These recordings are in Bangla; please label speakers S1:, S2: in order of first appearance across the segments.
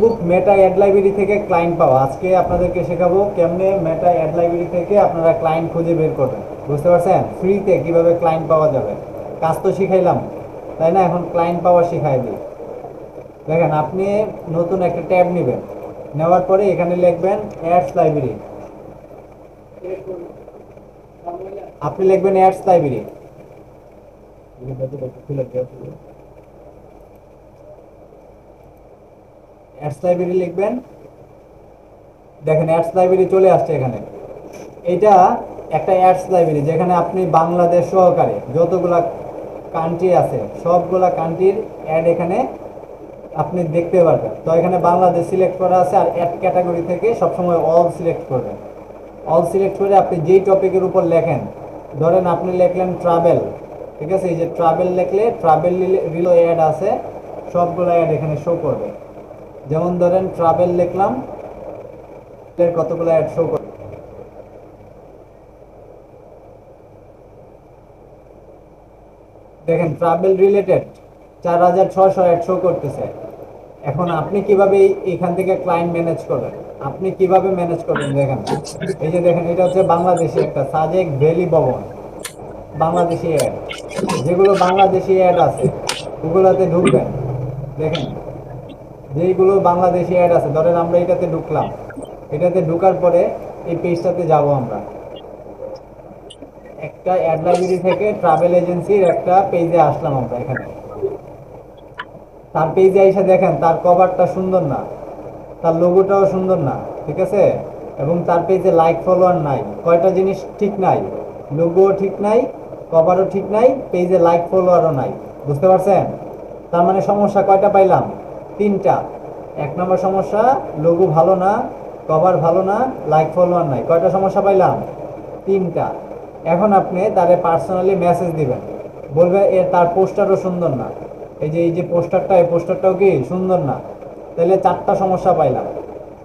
S1: ফেসবুক মেটা অ্যাড লাইব্রেরি থেকে ক্লায়েন্ট পাওয়া। আজকে আপনাদেরকে শেখাবো কেমনে মেটা অ্যাড লাইব্রেরি থেকে আপনারা ক্লায়েন্ট খুঁজে বের করবেন। বুঝতে পারছেন? ফ্রিতে কীভাবে ক্লায়েন্ট পাওয়া যাবে? কাজ তো শিখাইলাম, তাই না? এখন ক্লায়েন্ট পাওয়া শিখাই দিই। দেখেন, আপনি নতুন একটা ট্যাব নেবেন। নেওয়ার পরে এখানে লিখবেন অ্যাডস লাইব্রেরি আপনি লিখবেন অ্যাডস লাইব্রেরি অ্যাডস লাইব্রেরি লিখবেন। দেখেন অ্যাডস লাইব্রেরি চলে আসছে এখানে। এটা একটা অ্যাডস লাইব্রেরি যেখানে আপনি বাংলাদেশ সহকারে যতগুলা কান্ট্রি আছে, সবগুলা কান্ট্রির অ্যাড এখানে আপনি দেখতে পারবেন। তো এখানে বাংলাদেশ সিলেক্ট করা আছে আর অ্যাড ক্যাটাগরি থেকে সবসময় অল সিলেক্ট করবেন। অল সিলেক্ট করে আপনি যেই টপিকের উপর লেখেন, ধরেন আপনি লিখলেন ট্রাভেল ঠিক আছে? এই যে ট্রাভেল লিখলে ট্রাভেল রিলো অ্যাড আছে, সবগুলো অ্যাড এখানে শো করবে। যেমন ধরেন ট্রাভেল লিখলাম কতগুলো অ্যাড শো করবে দেখেন ট্রাভেল রিলেটেড চার হাজার ছশো অ্যাড শো করতেছে। এখন আপনি কীভাবে এখান থেকে ক্লায়েন্ট ম্যানেজ করবেন? আপনি কীভাবে ম্যানেজ করবেন দেখেন? এই যে দেখেন, এটা হচ্ছে বাংলাদেশি একটা সাজেক ভ্যালি ভবন। বাংলাদেশি অ্যাড যেগুলো বাংলাদেশি অ্যাড আছে, ওগুলোতে ঢুকবেন। দেখেন যেইগুলো বাংলাদেশি অ্যাড আছে। ধরেন আমরা এটাতে ঢুকলাম। এটাতে ঢুকার পরে এই পেজটাতে যাব আমরা। একটা অ্যাড লাইব্রেরি থেকে ট্রাভেল এজেন্সির একটা পেজে আসলাম আমরা এখানে। তার পেজে এসে দেখেন, তার কভারটা সুন্দর না। তার লোগোটাও সুন্দর না, ঠিক আছে? এবং তার পেজে লাইক ফলোয়ার নাই। কয়টা জিনিস ঠিক নাই? লোগোও ঠিক নাই কভারও ঠিক নাই পেজে লাইক ফলোয়ারও নাই। বুঝতে পারছেন? তার মানে সমস্যা, কয়টা পাইলাম? তিনটা। এক নম্বর সমস্যা লোগো ভালো না কভার ভালো না লাইক ফলোয়ার নাই। কয়টা সমস্যা পাইলাম? তিনটা। এখন আপনি তারে পার্সোনালি মেসেজ দিবেন। বলবে, এ, তার পোস্টারও সুন্দর না। এই যে এই যে পোস্টারটা, এই পোস্টারটাও কি সুন্দর না? তাহলে চারটা সমস্যা পাইলাম।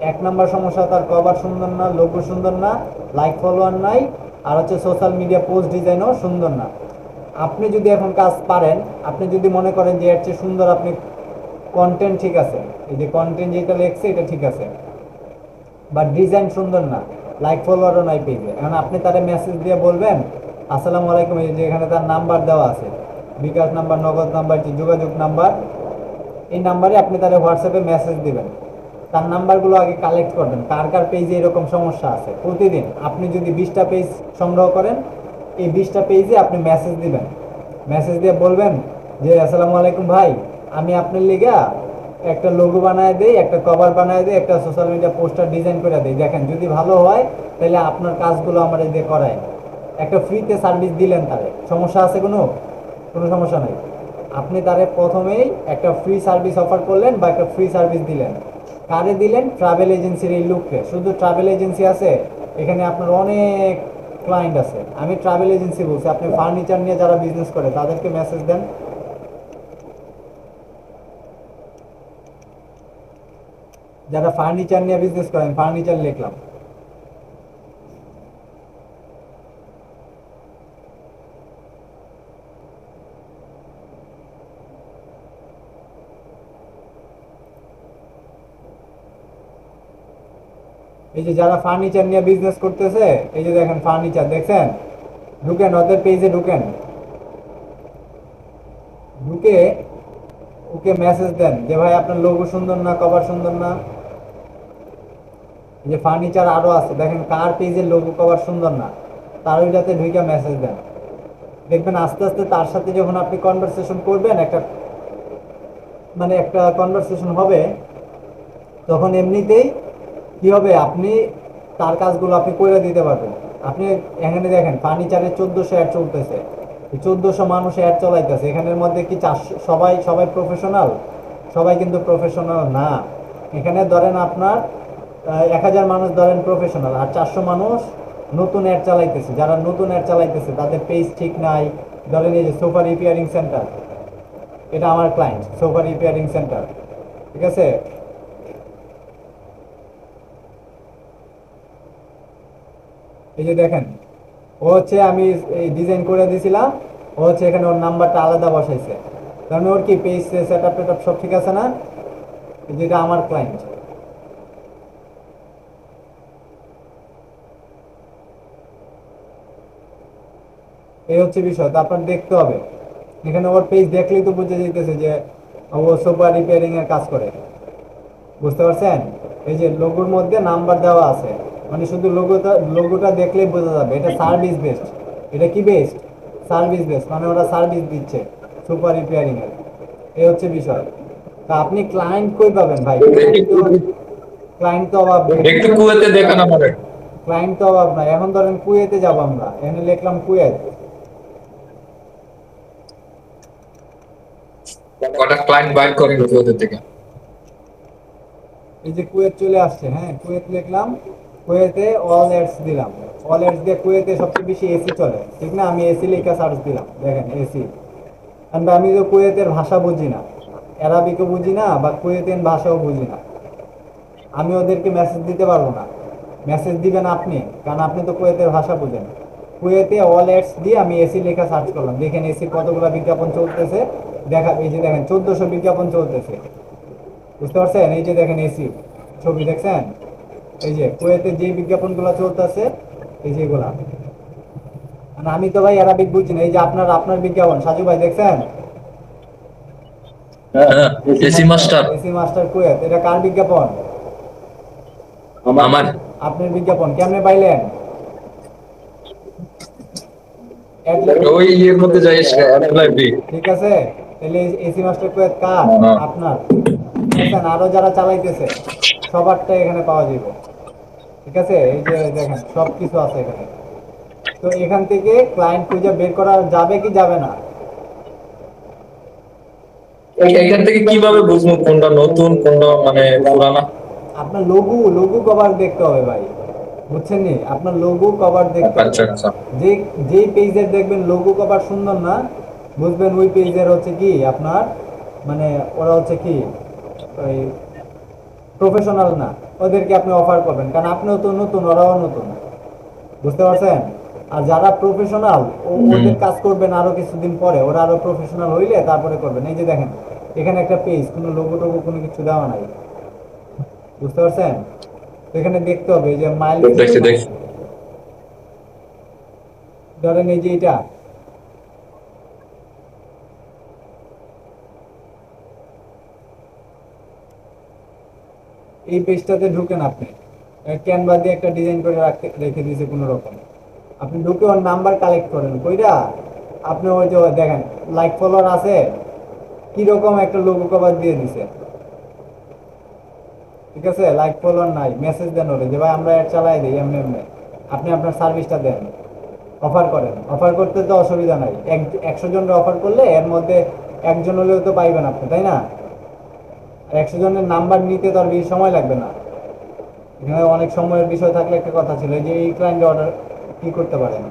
S1: এক নম্বর সমস্যা, তার কভার সুন্দর না লোগো সুন্দর না লাইক ফলোয়ার নাই, আর হচ্ছে সোশ্যাল মিডিয়া পোস্ট ডিজাইনও সুন্দর না। আপনি যদি এখন কাজ পারেন, আপনি যদি মনে করেন যে এর চেয়ে সুন্দর আপনি কন্টেন্ট ঠিক আছে। এই যে কন্টেন্ট যেটা লেখছে, এটা ঠিক আছে। বা ডিজাইন সুন্দর না। লাইক ফলোয়ারও নাই পেজে এখন আপনি তারে মেসেজ দিয়ে বলবেন, আসসালামু আলাইকুম, এই যে এখানে তার নাম্বার দেওয়া আছে। বিকাশ নাম্বার নগদ নাম্বার যে যোগাযোগ নাম্বার এই নাম্বারে আপনি তারে হোয়াটসঅ্যাপে মেসেজ দিবেন। তার নাম্বারগুলো আগে কালেক্ট করবেন কার কার পেজে এরকম সমস্যা আছে? প্রতিদিন আপনি যদি বিশটা পেজ সংগ্রহ করেন, এই বিশটা পেজে আপনি মেসেজ দিবেন। মেসেজ দিয়ে বলবেন যে, আসসালামু আলাইকুম ভাই আমি আপনার লিগা একটা লোগো বানায় দেই, একটা কভার বানায় দেই, একটা সোশ্যাল মিডিয়া পোস্টার ডিজাইন করে দেই। দেখেন, যদি ভালো হয়, তাহলে আপনার কাজগুলো আমার দিয়ে করায়। একটা ফ্রিতে সার্ভিস দিলেন তারে। সমস্যা আছে কোনো? কোনো সমস্যা নেই। আপনি তারে প্রথমেই একটা ফ্রি সার্ভিস অফার করলেন বা একটা ফ্রি সার্ভিস দিলেন। কারে দিলেন? ট্রাভেল এজেন্সির এই লোককে শুধু ট্রাভেল এজেন্সি আছে, এখানে আপনার অনেক ক্লায়েন্ট আছে। আমি ট্রাভেল এজেন্সি বলছি, আপনি ফার্নিচার নিয়ে যারা বিজনেস করে, তাদেরকে মেসেজ দেন। যারা ফার্নিচার নিয়ে বিজনেস করেন ফার্নিচার লিখলাম এই যে যারা ফার্নিচার নিয়ে বিজনেস করতেছে, এই যে দেখেন ফার্নিচার দেখছেন? ঢুকেন, ওদের পেজে ঢুকেন। ঢুকে ওকে মেসেজ দেন যে, ভাই, আপনার লোগো সুন্দর না কভার সুন্দর না? যে ফার্নিচার আরও আছে, দেখেন কার পেজের লোগো কভার সুন্দর না। তার ওইটাতে ঢুকে মেসেজ দেন। দেখবেন আস্তে আস্তে তার সাথে যখন আপনি কনভারসেশন করবেন, একটা মানে একটা কনভারসেশন হবে, তখন এমনিতেই কি হবে, আপনি তার কাজগুলো আপনি করে দিতে পারবেন। আপনি এখানে দেখেন ফার্নিচারে চোদ্দোশো অ্যাড চলতেছে। চোদ্দোশো মানুষ অ্যাড চলাইতেছে। এখানের মধ্যে কি চারশো, সবাই সবাই প্রফেশনাল সবাই কিন্তু প্রফেশনাল না। এখানে ধরেন আপনার এক হাজার মানুষ ধরেন প্রফেশনাল আর চারশো মানুষ নতুন অ্যাড চালাইতেছে। যারা নতুন অ্যাড চালাইতেছে, তাদের পেজ ঠিক নাই। ধরেন এই যে সোফা রিপেয়ারিং সেন্টার এটা আমার ক্লায়েন্ট সোফা রিপেয়ারিং সেন্টার ঠিক আছে? এই যে দেখেন, ও হচ্ছে আমি এই ডিজাইন করে দিয়েছিলাম ও হচ্ছে এখানে ওর নাম্বারটা আলাদা বসাইছে। কারণ ওর কি পেজ সেট আপ সব ঠিক আছে না? যেটা আমার ক্লায়েন্ট এই হচ্ছে বিষয় তো আপনার দেখতে হবে। এখানে ওর পেজ দেখলেই তো বুঝে যেতেছে যে ও সোফা রিপেয়ারিং এর কাজ করে। বুঝতে পারছেন? এই যে লোগোর মধ্যে নাম্বার দেওয়া আছে মানে শুধু লোগোটা লোগোটা দেখলেই বোঝা যাবে এটা সার্ভিস বেসড এটা কি বেসড সার্ভিস বেসড মানে ওরা সার্ভিস দিচ্ছে সুপার রিপেয়ারিং এর। এই হচ্ছে বিষয়। তা আপনি ক্লায়েন্ট কই পাবেন ভাই? ক্লায়েন্ট তো অভাব
S2: একটু কুয়েতে দেখান আমারে।
S1: ক্লায়েন্ট তো অভাব নাই। এখন ধরেন কুয়েতে যাব আমরা এখানে লিখলাম কুয়েত।
S2: কটা ক্লায়েন্ট বাইর করেন কুয়েতে থেকে?
S1: এই যে কুয়েত চলে আসছে হ্যাঁ কুয়েত লিখলাম কুয়েতে অল এডস দিলাম। অল এডস দিয়ে কুয়েতে সবচেয়ে বেশি এসি চলে। ঠিক না? আমি এসি লেখা সার্চ দিলাম, দেখেন এসি কারণ আমি তো কুয়েতের ভাষা বুঝি না। অ্যারাবিকও বুঝি না, বা কুয়েতের ভাষাও বুঝি না। আমি ওদেরকে মেসেজ দিতে পারব না। মেসেজ দিবেন আপনি, কারণ আপনি তো কুয়েতের ভাষা বুঝেন। কুয়েতে অল এডস দিয়ে আমি এসি লেখা সার্চ করলাম। দেখেন এসির কতগুলো বিজ্ঞাপন চলতেছে? দেখা এই যে দেখেন চোদ্দশো বিজ্ঞাপন চলতেছে। বুঝতে পারছেন? এই যে দেখেন এসি ছবি দেখছেন? এই যে কুয়েতে যে বিজ্ঞাপনগুলো চলতেছে এই যেগুলা মানে আমি তো ভাই অ্যারাবিক বুঝি না। এই যে আপনার আপনার বিজ্ঞাপন সাজু ভাই দেখছেন?
S2: AC master
S1: AC master Kuwait এটা কার বিজ্ঞাপন?
S2: আমার।
S1: আপনার বিজ্ঞাপন। কেমনে পাইলেন?
S2: ওই ইয়ের মধ্যে যাই অ্যাপ্লাই
S1: ঠিক আছে? তাহলে এসি মাস্টার কুয়েত কার
S2: হ্যাঁ।
S1: আপনার দেখেন আরও যারা চালাইতেছে সবারটা এখানে পাওয়া যাবে ঠিক আছে? এই যে দেখেন সব কিছু আছে এখানে। তো এখান থেকে ক্লায়েন্ট খুঁজে বের করা যাবে কি যাবে না?
S2: এখান থেকে কীভাবে বুঝব কোনটা নতুন কোনটা মানে পুরানা?
S1: আপনার লঘু লঘু কভার দেখতে হবে ভাই। বুঝছেন নি? আপনার লঘু কভার দেখতে
S2: আচ্ছা আচ্ছা।
S1: যে পেজের দেখবেন লঘু কভার সুন্দর না বুঝবেন ওই পেজের হচ্ছে কি আপনার মানে ওরা হচ্ছে কি ওই প্রফেশনাল না। ওদেরকে আপনি অফার করবেন। কারণ আপনিও তো নতুন ওরাও নতুন। বুঝতে পারছেন? আর যারা প্রফেশনাল ওদের কাজ করবেন আরও কিছুদিন পরে। ওরা আরও প্রফেশনাল হইলে তারপরে করবেন। এই যে দেখেন এখানে একটা পেজ কোনো লোগো টোগো কোনো কিছু দেওয়া নাই। বুঝতে পারছেন? এখানে দেখতে হবে যে মাইল
S2: দেখছি দেখছি।
S1: ধরেন এই যে এটা এই পেজটাতে ঢুকেন আপনি। ক্যানভা দিয়ে একটা ডিজাইন করে রাখতে রেখে দিয়েছে কোনো রকম আপনি ঢুকে ওর নাম্বার কালেক্ট করেন। কইরা আপনি ওই যে দেখেন লাইক ফলোয়ার আছে কীরকম একটা লোগো কভার দিয়ে দিছে। ঠিক আছে? লাইক ফলোয়ার নাই মেসেজ দেন ওরে, যে ভাই আমরা অ্যাড চালাই দিই, এমনি এমনি। আপনি আপনার সার্ভিসটা দেন অফার করেন। অফার করতে তো অসুবিধা নাই। এক, একশো জনের অফার করলে এর মধ্যে একজন হলেও তো পাইবেন আপনি, তাই না? আর একশো জনের নাম্বার নিতে তো আর বেশি সময় লাগবে না। এখানে অনেক সময়ের বিষয় থাকলে একটা কথা ছিল যে এই ক্লায়েন্ট অর্ডার কি করতে পারেন?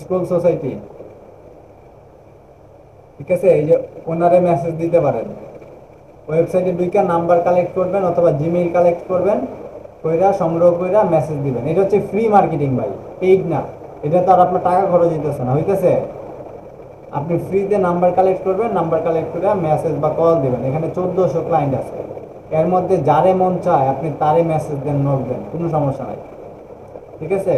S1: স্কুল সোসাইটি ঠিক আছে? এই যে ওনারে মেসেজ দিতে পারেন। ওয়েবসাইটে দুইটা নাম্বার কালেক্ট করবেন অথবা জিমেইল কালেক্ট করবেন, কইরা সংগ্রহ কইরা মেসেজ দিবেন। এটা হচ্ছে ফ্রি মার্কেটিং ভাই পেইড না। এটা তো আর আপনার টাকা খরচ হইতেছে না, হইতেছে? আপনি ফ্রিতে নাম্বার কালেক্ট করবেন, নাম্বার কালেক্ট করে মেসেজ বা কল দিবেন। এখানে চোদ্দোশো ক্লায়েন্ট আছে। এর মধ্যে যারে মন চায়, আপনি তারে মেসেজ দেন নক দেন, কোনো সমস্যা নাই। ঠিক আছে?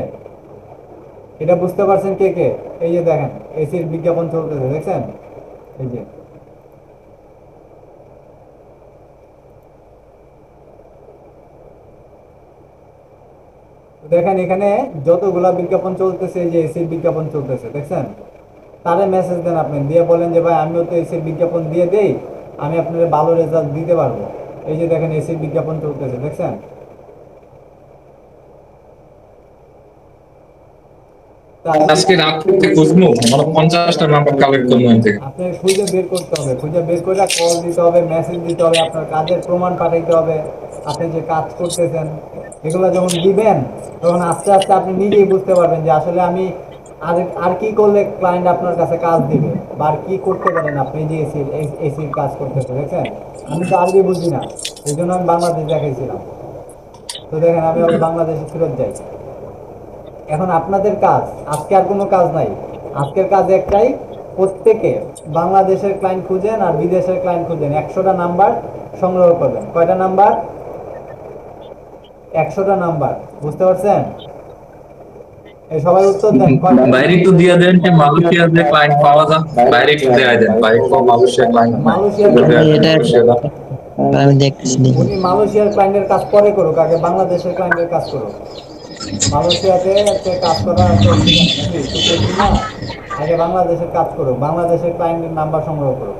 S1: এটা বুঝতে পারছেন কে কে? এই যে দেখেন এসির বিজ্ঞাপন চলতেছে, দেখছেন? এই যে। দেখেন এখানে যতগুলা বিজ্ঞাপন চলতেছে যে এসির বিজ্ঞাপন চলতেছে, দেখছেন? তারে মেসেজ দেন আপনি, দিয়ে বলেন যে, ভাই, আমিও তো এসির বিজ্ঞাপন দিয়ে দেই, আমি আপনাদের ভালো রেজাল্ট দিতে পারব। এই যে দেখেন এসির বিজ্ঞাপন চলতেছে, দেখছেন?
S2: আজকে রাত থেকে বুঝব মানে পঞ্চাশটা নাম্বার কালেক্ট করব এখান থেকে।
S1: আপনি খুঁজে বের করতে হবে, খুঁজে বের করে কল দিতে হবে মেসেজ দিতে হবে, আপনার কাজের প্রমাণ পাঠাইতে হবে, আপনি যে কাজ করতেছেন, এগুলো যখন দিবেন, তখন আস্তে আস্তে আপনি নিজেই বুঝতে পারবেন যে আসলে আমি আর আর কি করলে ক্লায়েন্ট আপনার কাছে কাজ দিবে, বা আর কি করতে পারেন আপনি যে এসির এসির কাজ করতেছে দেখছেন? আমি তো আরবি বুঝি না, এই জন্য আমি বাংলাদেশ দেখাইছিলাম। তো দেখেন, আমি বাংলাদেশে ফেরত যাই। এখন আপনাদের কাজ আজকে আর কোনো কাজ নাই। আজকের কাজ একটাই প্রত্যেকে বাংলাদেশের ক্লায়েন্ট খুঁজেন আর বিদেশের ক্লায়েন্ট খুঁজেন। একশোটা নাম্বার সংগ্রহ করবেন। কয়টা নাম্বার একশোটা নাম্বার বুঝতে পারছেন? সবাই উত্তর দেন
S2: বাইরে একটু দিয়ে দেন যে মালয়েশিয়ার ক্লায়েন্ট পাওয়া যায় বাইরে একটু দেয়া দেন। বাইরে তো মালয়েশিয়া ক্লায়েন্ট
S1: মালয়েশিয়ার
S3: আমি দেখতেছি
S1: মালয়েশিয়ার ক্লায়েন্টের কাজ পরে করুক আগে বাংলাদেশের ক্লায়েন্টের কাজ করুক। করা আগে বাংলাদেশের কাজ করুক বাংলাদেশের ক্লায়েন্টের নাম্বার সংগ্রহ করুক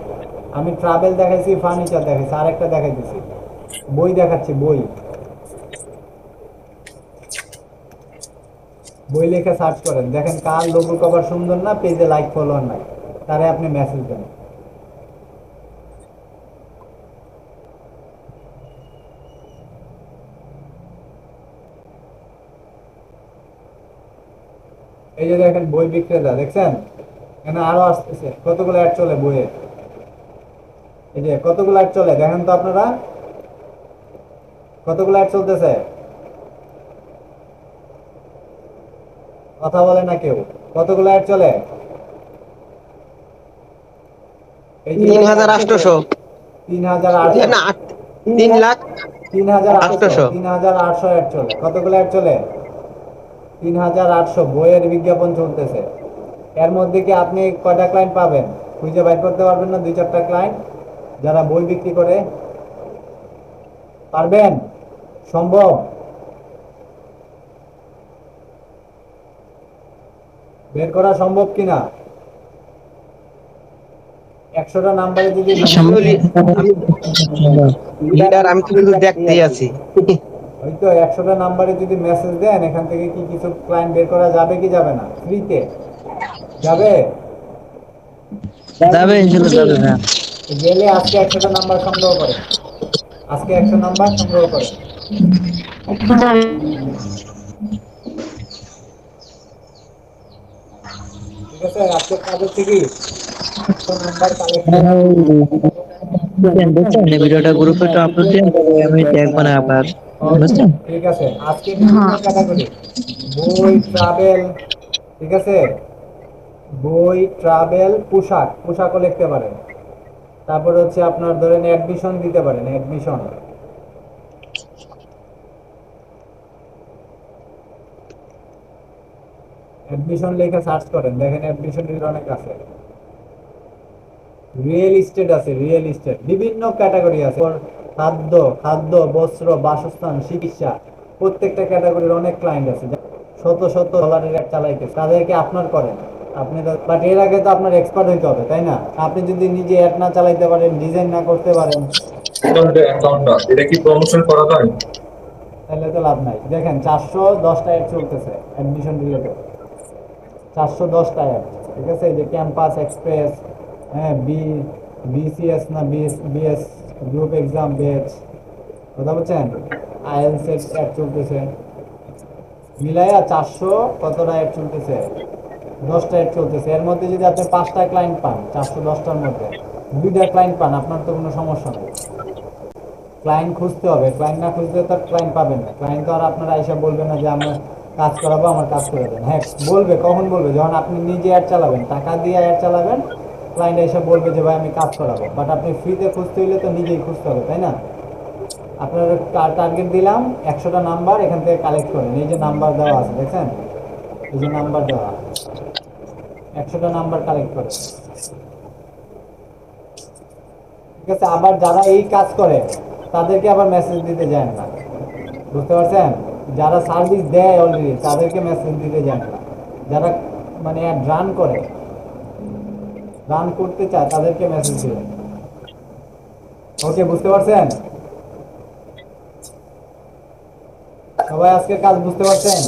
S1: আমি ট্রাভেল দেখাইছি ফার্নিচার দেখাইছি, আরেকটা দেখাইতেছি। বই দেখাচ্ছি, বই। বই লেখা সার্চ করেন, দেখেন কার লোগো কভার সুন্দর না পেজে লাইক ফলোয়ার নাই। তারে আপনি মেসেজ দেন। এই যে দেখেন বই বিক্রেতা দেখছেন? এখানে আরও আসতেছে। কতগুলো অ্যাড চলে বইয়ে? এই যে কতগুলো অ্যাড চলে? দেখেন তো আপনারা। কতগুলো অ্যাড চলতেছে? কথা বলে না কেউ। কতগুলো অ্যাড চলে?
S4: তিন হাজার আটশোশো
S1: তিন হাজার আটশো।
S4: না আট- তিন লাখ
S1: তিন হাজার আটশো।
S4: আটশোশো।
S1: তিন হাজার আটশো অ্যাড চলে। কতগুলো অ্যাড চলে? তিন হাজার আটশো বইয়ের বিজ্ঞাপন চলতেছে। এর মধ্যে কি আপনি কয়টা ক্লায়েন্ট পাবেন? খুঁজে বাইর করতে পারবেন না দুই চারটা ক্লায়েন্ট যারা বই বিক্রি করে। পারবেন? সম্ভব? বের করা সম্ভব কিনা? একশোটা নাম্বারে যদি
S4: আমি তো শুধু দেখতেই আছি।
S1: ওই তো একশোটা নাম্বারে যদি মেসেজ দেন এখান থেকে কি কিছু ক্লায়েন্ট বের করা যাবে কি যাবে না? ফ্রিতে যাবে?
S3: যাবে যাবে না
S1: গেলে আজকে একশোটা নাম্বার সংগ্রহ করেন আজকে একশো নাম্বার সংগ্রহ করেন ঠিক আছে আজকে কাজ হচ্ছে কি নাম্বার কালেক্ট
S3: বুঝছেন, বুঝছেন? এই ভিডিওটা গ্রুপে তো আপলোড দেন। আমি দেখব না আবার। বুঝছেন?
S1: ঠিক আছে আজকে ক্যাটাগরি বই ট্রাভেল ঠিক আছে? বই ট্রাভেল পোশাক পোশাকও লিখতে পারেন। তারপর হচ্ছে আপনার ধরেন অ্যাডমিশন দিতে পারেন অ্যাডমিশন অ্যাডমিশন লেখা সার্চ করেন দেখেন অ্যাডমিশন অনেক আছে। রিয়েল এস্টেট আছে রিয়েল এস্টেট বিভিন্ন ক্যাটাগরি আছে। ওর খাদ্য খাদ্য বস্ত্র বাসস্থান চিকিৎসা প্রত্যেকটা ক্যাটাগরির অনেক ক্লায়েন্ট আছে। শত শত ডলারের এক চালাইতেছে। তাদেরকে আপনার করেন। আপনি বাট এর আগে তো আপনার এক্সপার্ট হইতে হবে তাই না? আপনি যদি নিজে অ্যাড না চালাইতে পারেন ডিজাইন না করতে পারেন
S2: এটা কি প্রমোশন করা যায়?
S1: তাহলে তো লাভ নাই। দেখেন চারশো দশটা অ্যাড চলতেছে অ্যাডমিশন রিলেটেড চারশো দশটা অ্যাড ঠিক আছে? এই যে ক্যাম্পাস এক্সপ্রেস হ্যাঁ বি বিসিএস না বিএস বিএস গ্রুপ এক্সাম বেচ কথা বলছেন? আইএলস অ্যাড চলতেছে। মিলাইয়া চারশো কতটা অ্যাড চলতেছে? দশটা অ্যাড চলতেছে। এর মধ্যে যদি আপনি পাঁচটা ক্লায়েন্ট পান, চারশো দশটার মধ্যে, দুইটা ক্লায়েন্ট পান, আপনার তো কোনো সমস্যা নেই। ক্লায়েন্ট খুঁজতে হবে। ক্লায়েন্ট না খুঁজলে তো ক্লায়েন্ট পাবেন না। ক্লায়েন্ট তো আর আপনারা এসে বলবেন না যে আমার কাজ করাবো, আমার কাজ করে দেন। হ্যাঁ বলবে, কখন বলবে? যখন আপনি নিজে অ্যাড চালাবেন, টাকা দিয়ে অ্যাড চালাবেন ক্লায়েন্ট এসে বলবে যে, ভাই, আমি কাজ করাবো। বাট আপনি ফ্রিতে খুঁজতে হলে তো নিজেই খুঁজতে হবে, তাই না? আপনার টার্গেট দিলাম, একশোটা নাম্বার এখান থেকে কালেক্ট করেন এই যে নাম্বার দেওয়া আছে, দেখছেন? এই যে নাম্বার দেওয়া একশোটা নাম্বার কালেক্ট করেন ঠিক আছে, আবার যারা এই কাজ করে, তাদেরকে আবার মেসেজ দিতে যায় না। বুঝতে পারছেন? যারা সার্ভিস দেয় অলরেডি তাদেরকে মেসেজ দিতে যায় না। যারা মানে রান করে রান করতে চায় তাদেরকে মেসেজ দিবে ওকে বুঝতে পারছেন? সবাই আজকে কাজ বুঝতে পারছেন?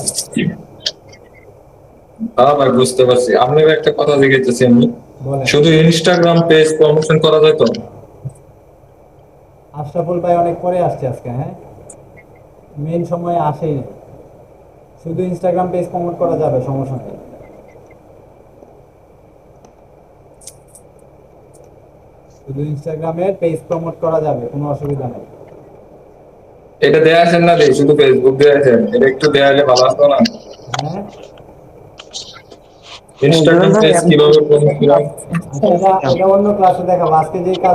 S2: হ্যাঁ ভাই বুঝতে পারছি। আপনাকে একটা কথা জিজ্ঞেসছি আমি। শুধু ইনস্টাগ্রাম পেজ প্রমোশন করা যায় তো?
S1: আশরাফুল ভাই অনেক পরে আসছে আজকে হ্যাঁ? মেন সময়ে আসেই। না শুধু ইনস্টাগ্রাম পেজ প্রমোট করা যাবে সমস্যা নেই। শুধু ইনস্টাগ্রামের পেজ প্রমোট করা যাবে কোনো অসুবিধা নাই।
S2: এটা দেয়া আছেন না দেই শুধু ফেসবুক দেয়া আছেন। এটা একটু দেয়া হলে ভালো আসতো না।
S1: হ্যাঁ?
S2: ইনস্টাগ্রাম পেজ কীভাবে প্রমোট করা
S1: আচ্ছা, এটা এটা অন্য ক্লাসে দেখাবো। আজকে যে কাজ